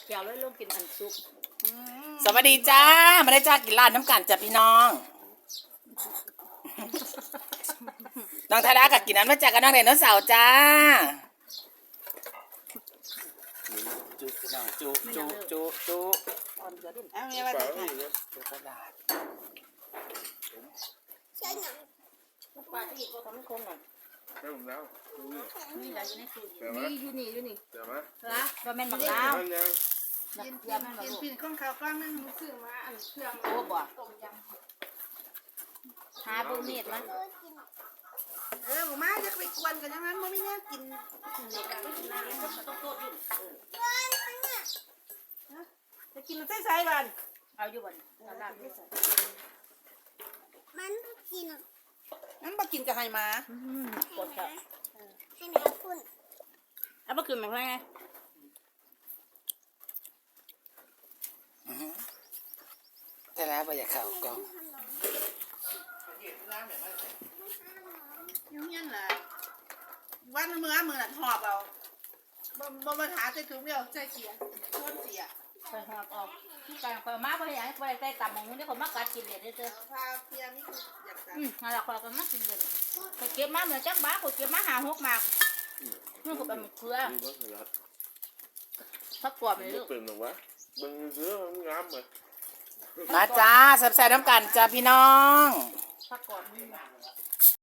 เขียวเลยลงกินอันซุปสวัสดีจ้ามาได้จ้ากินร้านน้ำกันจ้ะพี่น้อง น้องทารากับกินน้ำมาจากกับน้องไดโนเสาร์จ้า จุพี่น้องจุจุจุจุเอาเมียมาติดค่ะจุตลาดปลาที่อีกก็ทำให้คงหน่อย ให้ผมแล้วนี่แหละอยู่ในสูตรเดี๋ยวไหมนี่อยู่นี่อยู่นี่เดี๋ยวไหมละก็แม่นบักลาวท่านยังกินยาแม่นบักกินลูกกินข้องข้าวกล้องนึงซื้อมาอันเครื่องโอ้บ่ต้มยหาเบิ่งมีดมาำเออผมมาจะไปกวนกันยังนั้นบ่มีแน่กินจะกินใส่ใส่บ้านเอาอยู่บ่นเอาลาบด้วยใส่ มันกิน งั้นบ่กินกับไห้มาอืมกดครับให้น้ำคุณเอาบ่กินมันไงทาราไปอยากเข่ากล่องยุ่งยันล่ะวันเมื่อมือน่ะหอบเอาบ่บ่มาหาใส่ถุงเดียวใส่เกียร์ต้นเสียค อยหอบออกที่การคอยมาบ่ได้หยังบ่ได้ใส่ตำของมึงนี่คนมากัดกินเลยเด้อเด้อพาเพียนี่คืออยากจะอืมนั่นล่ะคอยก็มากินเลยคอยเก็บมาเหมือนจักบ้าคอยเก็บมาหาหกหมากนี่ก็เป็นมะเขือดูบ้างเหรอผักกรอบเลยไม่ลูกเป็นหรอวะมึงซื้อมันงามเลยมาจ้าสับใส่น้ำกันจ้าพี่น้องผักกรอบนี่